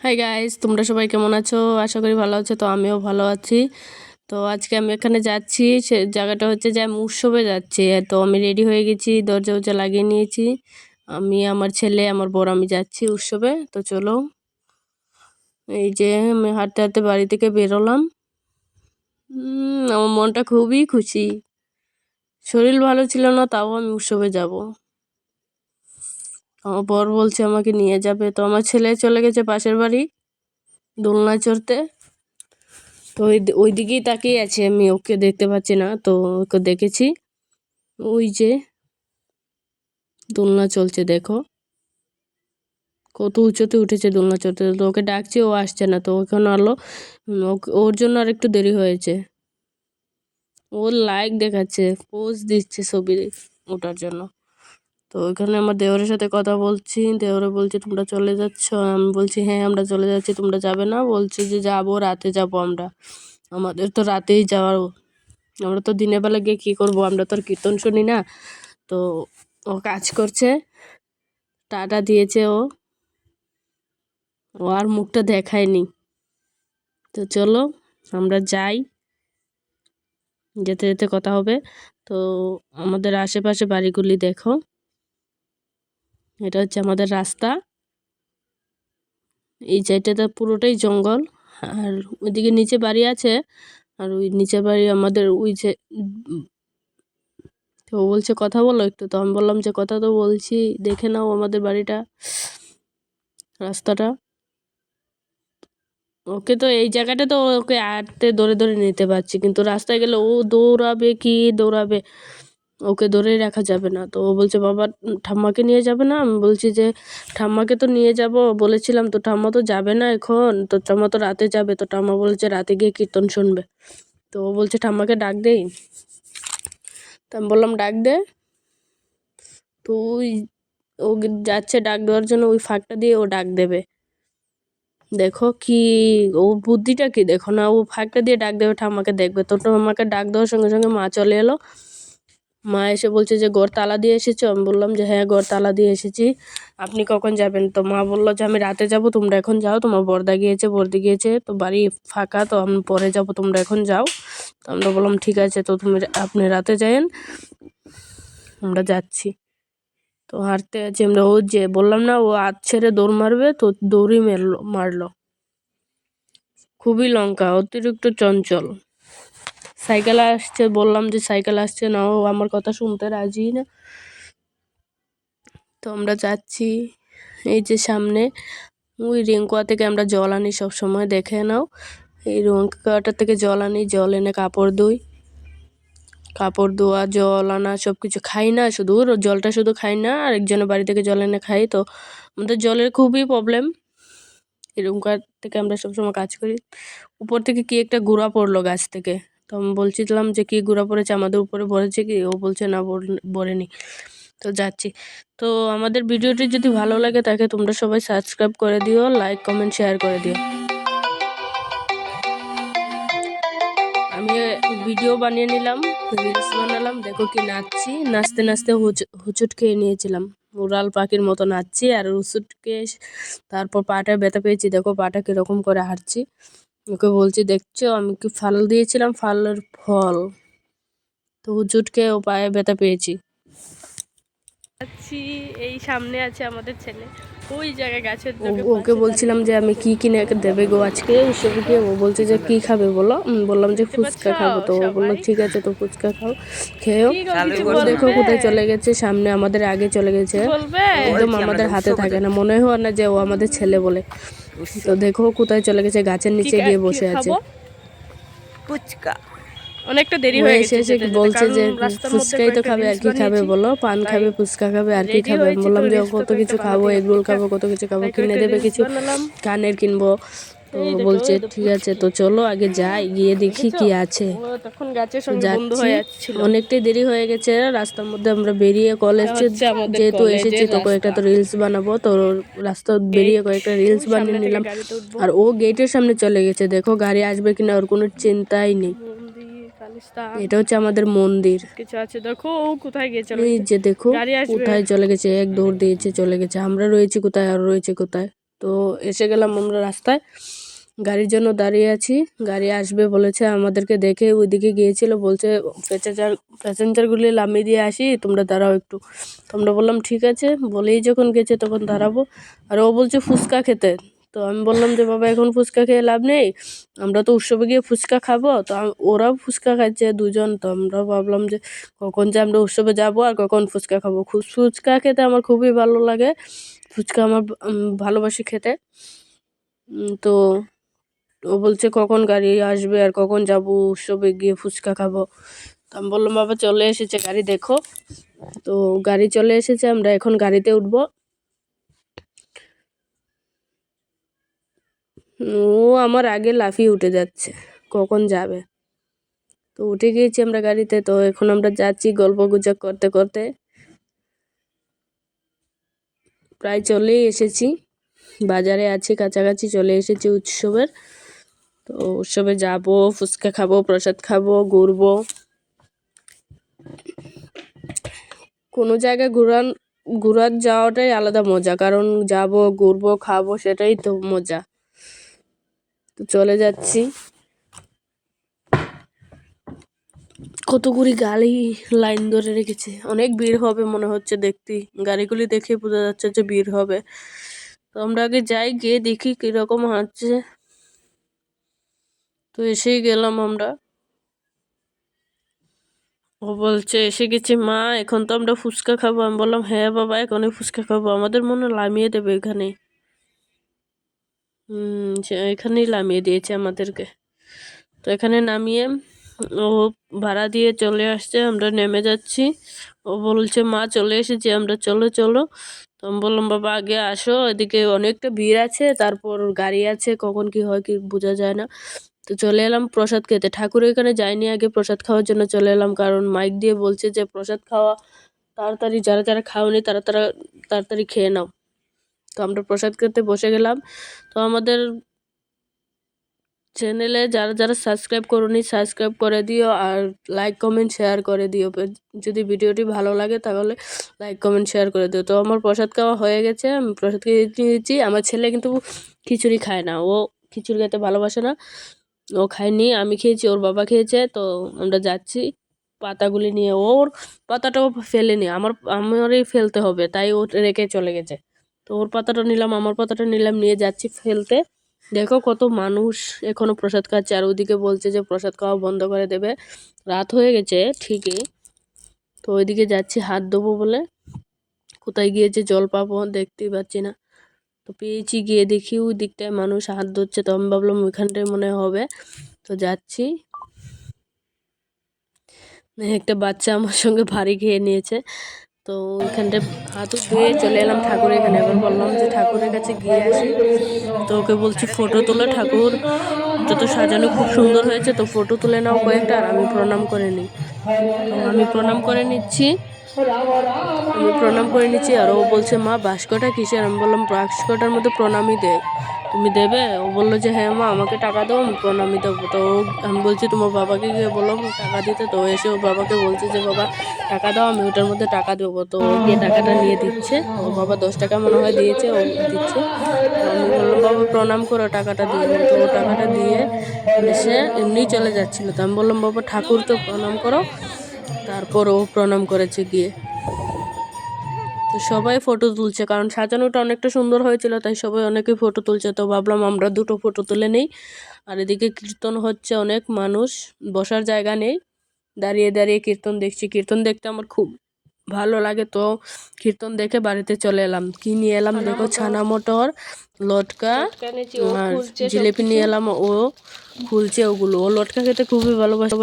Hi guys তোমরা সবাই কেমন আছো? আশা করি ভালো আছো, তো আমিও ভালো আছি। তো আজকে আমি এখানে যাচ্ছি, সে জায়গাটা হচ্ছে যে আমি উৎসবে যাচ্ছি। তো আমি রেডি হয়ে গেছি, দরজা উরজা লাগিয়ে নিয়েছি। আমি, আমার ছেলে, আমার বড় আমি যাচ্ছি উৎসবে। তো চলো, এই যে আমি হাঁটতে হাঁটতে বাড়ি থেকে বেরোলাম। আমার মনটা খুবই খুশি। শরীর ভালো ছিল না, তাও আমি উৎসবে যাব। বর বলছে আমাকে নিয়ে যাবে। তো আমার ছেলে চলে গেছে পাশের বাড়ি দোলনা চড়তে। তো ওই ওই দিকেই তাকিয়ে আছে আমি, ওকে দেখতে পাচ্ছি না, তো ওকে দেখেছি। ওই যে দোলনা চলছে, দেখো। কত উঁচুতে উঠেছে দোলনা চড়তে। তো ওকে ডাকছি, ও আসছে না, তো ওখানে আলো ওর জন্য আর একটু দেরি হয়েছে। ওর লাইক দেখাচ্ছে, পোজ দিচ্ছে ছবি ওটার জন্য। তো ওইখানে আমার দেওরের সাথে কথা বলছি, দেওরে বলছে, তোমরা চলে যাচ্ছ? আমি বলছি হ্যাঁ আমরা চলে যাচ্ছি, তোমরা যাবে না? বলছে যে, যাব, রাতে যাব আমরা। আমাদের তো রাতেই যাওয়ার আমরা তো দিনের বেলা গিয়ে কী করব? আমরা তো আর কীর্তন শুনি না। তো ও কাজ করছে। টাটা দিয়েছে ও। ও আর মুখটা দেখায়নি। তো চলো, আমরা যাই। যেতে যেতে কথা হবে। তো আমাদের আশেপাশে বাড়িগুলি দেখো। এটা হচ্ছে আমাদের রাস্তা। এই সাইডটাতে পুরোটাই জঙ্গল। আর ওইদিকে নিচে বাড়ি আছে। আর ওই নিচে বাড়ি আমাদের ওই যে তো বলছে, কথা বলো একটু। তো আমি বললাম যে, কথা তো বলছি। দেখে নাও আমাদের বাড়িটা, রাস্তাটা। ওকে তো এই জায়গাটা তো ওকে আটতে ধরে ধরে নিতে পারছি। কিন্তু রাস্তায় গেলে ও দৌড়াবে কি দৌড়াবে? ওকে ধরেই রাখা যাবে না। তো ও বলছে, বাবা, ঠাম্মাকে নিয়ে যাবে না? আমি বলছি যে, ঠাম্মাকে তো নিয়ে যাব। বলেছিলাম, তো ঠাম্মা তো যাবে না এখন। তো ঠাম্মা তো রাতে যাবে। তো ঠাম্মা বলছে, রাতে গিয়ে কীর্তন শুনবে। তো ও বলছে, ঠাম্মাকে ডাক দেই তো আমি বললাম, ডাক দে। তো ওই, ও যাচ্ছে ডাক দেওয়ার জন্য, ওই ফাঁকটা দিয়ে ও ডাক দেবে। দেখো কি, ও বুদ্ধিটা কি? দেখো না, ও ফাঁকটা দিয়ে ডাক দেবে, ঠাম্মাকে দেখবে। তো ঠাম্মাকে ডাক দেওয়ার সঙ্গে সঙ্গে মা চলে এলো। মা এসে বলছে যে, ঘর তালা দিয়ে এসেছ? আমি বললাম যে হ্যাঁ ঘর তালা দিয়ে এসেছি। আপনি কখন যাবেন? তো মা বলল যে, আমি রাতে যাব, তোমরা এখন যাও। তোমার বর্দা গিয়েছে, বর্দি গিয়েছে। তো বাড়ি ফাঁকা, তো আমি পরে যাব, তোমরা এখন যাও। তো আমরা বললাম, ঠিক আছে, তো তুমি আপনি রাতে যায়েন, আমরা যাচ্ছি। তো হাঁটতে আছি আমরা। ও যে, বললাম না, ও হাত ছেড়ে দৌড় মারবে, তো দৌড়ই মারলো মারলো। খুবই লঙ্কা, অতিরিক্ত চঞ্চল। সাইকেল আসছে, বললাম যে সাইকেল আসছে না ও আমার কথা শুনতে রাজি না। তো আমরা যাচ্ছি, এই যে সামনে ওই রিঙ্কুয়া থেকে আমরা জল আনি সব সময় দেখে নাও। এই রিঙ্কুয়াটার থেকে জল আনি, জল এনে কাপড় ধুই। কাপড় ধোয়া, জল আনা সব কিছু খাই না শুধু, জলটা শুধু খাই না, আরেকজনের বাড়ি থেকে জল এনে খাই। তো আমাদের জলের খুবই প্রবলেম এরকম কার থেকে আমরা সবসময় কাজ করি। উপর থেকে কি একটা গুঁড়া পড়ল গাছ থেকে। তো আমি বলছিলাম যে, কি গুঁড়া পড়েছে আমাদের উপরে পড়েছে কি? ও বলছে, না পড়েনি তো যাচ্ছি। তো আমাদের ভিডিওটি যদি ভালো লাগে তাকে তোমরা সবাই সাবস্ক্রাইব করে দিও, লাইক, কমেন্ট, শেয়ার করে দিও। আমি ভিডিও বানিয়ে নিলাম, রিলস বানালাম, দেখো কি নাচছি। নাচতে নাচতে হুচ- হুচুট খেয়ে নিয়েছিলাম। উড়াল পাখির মতো নাচছি আর হুচুটকে তারপর পাটা ব্যথা পেয়েছি, দেখো পাটা কীরকম করে হাঁটছি। ওকে বলছি, দেখছ, আমি কি ফাল দিয়েছিলাম? ফালের ফল। তো হুচুটকে ও পায়ে ব্যথা পেয়েছি। যাচ্ছি এই সামনে আছে আমাদের ছেলে। ওই জায়গায় গাছের ওকে বলছিলাম যে আমি কি কিনে দেবে গো আজকে? গিয়ে ও বলছে যে কি খাবে বলো? বললাম যে ফুচকা খাব তো। ও বলল ঠিক আছে তো ফুচকা খাও খেয়েও। দেখো কোথায় চলে গেছে সামনে আমাদের আগে চলে গেছে। একদম আমাদের হাতে থাকে না। মনে হয় না যে ও আমাদের ছেলে বলে। তো দেখো কোথায় চলে গেছে গাছের নিচে গিয়ে বসে আছে। ফুচকা। অনেকটা দেরি হয়ে গেছে বলছে যে ফুচকাই তো খাবে আর কি খাবে বলো? পান খাবে ফুচকা খাবে আর কি খাবে? বললাম যে কত কিছু খাব এগরোল খাব কত কিছু খাব কিনে দেবে কিছু কানের কিনবো। তো বলছে ঠিক আছে তো চলো আগে যাই গিয়ে দেখি কি আছে। অনেকটাই দেরি হয়ে গেছে রাস্তার মধ্যে আমরা বেরিয়ে কলেজ যেহেতু এসেছি তো কয়েকটা তো রিলস বানাবো তো রাস্তা বেরিয়ে কয়েকটা রিলস বানিয়ে নিলাম। আর ও গেটের সামনে চলে গেছে দেখো গাড়ি আসবে কিনা ওর কোনো চিন্তাই নেই। এটা হচ্ছে আমাদের মন্দির। কিছু আছে দেখো ও কোথায় গিয়ে চলে এই যে দেখো কোথায় চলে গেছে? এক দৌড় দিয়েছে চলে গেছে। আমরা রয়েছি কোথায় আর রয়েছে কোথায়? তো এসে গেলাম আমরা রাস্তায়। গাড়ির জন্য দাঁড়িয়ে আছি। গাড়ি আসবে বলেছে আমাদেরকে দেখে ওইদিকে গিয়েছিল বলছে প্যাসেঞ্জার প্যাসেঞ্জারগুলি নামিয়ে দিয়ে আসি তোমরা দাঁড়াও একটু। তোমরা বললাম ঠিক আছে। বলেই যখন গেছে তখন দাঁড়াবো। আর ও বলছে ফুচকা খেতে। তো আমি বললাম যে, বাবা, এখন ফুচকা খেয়ে লাভ নেই। আমরা তো উৎসবে গিয়ে ফুচকা খাব। তো ওরাও ফুচকা খাচ্ছে দুজন। তো আমরা ভাবলাম যে, কখন যে আমরা উৎসবে যাব আর কখন ফুচকা খাব? ফুচকা খেতে আমার খুবই ভালো লাগে। ফুচকা আমার ভালোবাসি খেতে। তো ও বলছে, কখন গাড়ি আসবে আর কখন যাব উৎসবে গিয়ে ফুচকা খাব? তো আমি বললাম, বাবা, চলে এসেছে, গাড়ি দেখো। তো গাড়ি চলে এসেছে, আমরা এখন গাড়িতে উঠবো। ও আমার আগে লাফিয়ে উঠে যাচ্ছে। কখন যাবে? তো উঠে গিয়েছি আমরা গাড়িতে। তো এখন আমরা যাচ্ছি গল্প গুজব করতে করতে। প্রায় চলেই এসেছি। বাজারে আছি, কাছাকাছি চলে এসেছি উৎসবের। তো উৎসবে যাব, ফুচকা খাব, প্রসাদ খাব, ঘুরবো। কোনো জায়গায় ঘুরান, ঘুরার যাওয়াটাই আলাদা মজা। কারণ যাব, ঘুরবো, খাব, সেটাই তো মজা। তো চলে যাচ্ছি। কতগুলি গাড়ি লাইন ধরে রেখেছে। অনেক ভিড় হবে মনে হচ্ছে দেখতে। গাড়িগুলি দেখে বোঝা যাচ্ছে যে ভিড় হবে। তো আমরা আগে যাই, গিয়ে দেখি কীরকম হচ্ছে। তো এসেই গেলাম আমরা। ও বলছে, এসে গেছি মা, এখন তো আমরা ফুচকা খাব। আমি বললাম হ্যাঁ বাবা, এখনই ফুচকা খাব। আমাদের মনে নামিয়ে দেবে এখানে। এখানেই নামিয়ে দিয়েছে আমাদেরকে। তো এখানে নামিয়ে ও ভাড়া দিয়ে চলে আসছে, আমরা নেমে যাচ্ছি। ও বলছে, মা, চলে এসেছি, আমরা চলো চলো। তো বললাম, বাবা, আগে আসো, এদিকে অনেকটা ভিড় আছে, তারপর গাড়ি আছে, কখন কি হয় কি বোঝা যায় না। তো চলে এলাম প্রসাদ খেতে। ঠাকুরের এখানে যাইনি আগে প্রসাদ খাওয়ার জন্য চলে এলাম, কারণ মাইক দিয়ে বলছে যে, প্রসাদ খাওয়া তাড়াতাড়ি, যারা যারা খাওনি, তারা তারা তাড়াতাড়ি খেয়ে নাও। তো আমরা প্রসাদ খেতে বসে গেলাম। তো আমাদের চ্যানেলে যারা যারা সাবস্ক্রাইব করনি সাবস্ক্রাইব করে দিও আর লাইক কমেন্ট শেয়ার করে দিও। যদি ভিডিওটি ভালো লাগে তাহলে লাইক কমেন্ট শেয়ার করে দিও। তো আমার প্রসাদ খাওয়া হয়ে গেছে, আমি প্রসাদ খেয়ে নিয়েছি। আমার ছেলে কিন্তু খিচুড়ি খায় না, ও খিচুড়ি খেতে ভালোবাসে না, ও খায়নি, আমি খেয়েছি, ওর বাবা খেয়েছে। তো আমরা যাচ্ছি পাতাগুলি নিয়ে। ওর পাতাটাও ফেলেনি, আমার, আমারই ফেলতে হবে, তাই ও রেখে চলে গেছে। তো ওর পাতাটা নিলাম, আমার পাতাটা নিলাম, নিয়ে যাচ্ছি ফেলতে। দেখো কত মানুষ এখনও প্রসাদ খাচ্ছে, আর ওদিকে বলছে যে প্রসাদ খাওয়া বন্ধ করে দেবে। রাত হয়ে গেছে, ঠিকই। তো ওইদিকে যাচ্ছি, হাত দেবো বলে। কোথায় গিয়েছে জল পাবো দেখতেই পাচ্ছি না। তো পেয়েছি গিয়ে দেখি, ওই দিকটায় মানুষ হাত ধরছে, তো আমি ভাবলাম ওইখানটায় মনে হবে। তো যাচ্ছি। একটা বাচ্চা আমার সঙ্গে ভারী খেয়ে নিয়েছে। তো ওইখানটায় হাত ধুয়ে চলে এলাম ঠাকুরের এখানে। এবার বললাম যে ঠাকুরের কাছে গিয়ে আসি। তো ওকে বলছি, ফটো তোলো ঠাকুর। যত সাজানো খুব সুন্দর হয়েছে, তো ফটো তুলে নাও কয়েকটা, আর আমি প্রণাম করে নিই। আমি প্রণাম করে নিচ্ছি। আমি প্রণাম করে নিচ্ছি, আর ও বলছে, মা, বাস্কটা কিসের? আমি বললাম, বাস্কটার মধ্যে প্রণামই দে। তুমি দেবে? ও বলল যে হ্যাঁ মা, আমাকে টাকা দাও, আমি প্রণামই দেবো তো ও- আমি বলছি, তোমার বাবাকে গিয়ে বলো টাকা দিতে। তো এসে ওর বাবাকে বলছে যে, বাবা, টাকা দাও, আমি ওটার মধ্যে টাকা দেবো। তো ও গিয়ে টাকাটা নিয়ে দিচ্ছে। ওর বাবা দশ টাকা মনে হয় দিয়েছে, ও দিচ্ছে। আমি বললাম, বাবা, প্রণাম করো, টাকাটা দিয়ে। তো ও টাকাটা দিয়ে এসে এমনিই চলে যাচ্ছিল। তো আমি বললাম, বাবা, ঠাকুর তো প্রণাম করো। তারপর ও প্রণাম করেছে গিয়ে। সবাই ফটো তুলছে কারণ সাজানোটা অনেকটা সুন্দর হয়েছিল তাই সবাই অনেকেই ফটো তুলছে। তো ভাবলাম আমরা দুটো ফটো তুলে নেই। আর এদিকে কীর্তন হচ্ছে অনেক মানুষ বসার জায়গা নেই। দাঁড়িয়ে দাঁড়িয়ে কীর্তন দেখছি। কীর্তন দেখতে আমার খুব ভালো লাগে তো কীর্তন দেখে বাড়িতে চলে এলাম। কি নিয়ে এলাম? দেখো ছানা মটর লটকা আর জিলেপি নিয়ে এলাম ও খুলছে ওগুলো। ও লটকা খেতে খুবই ভালোবাসে।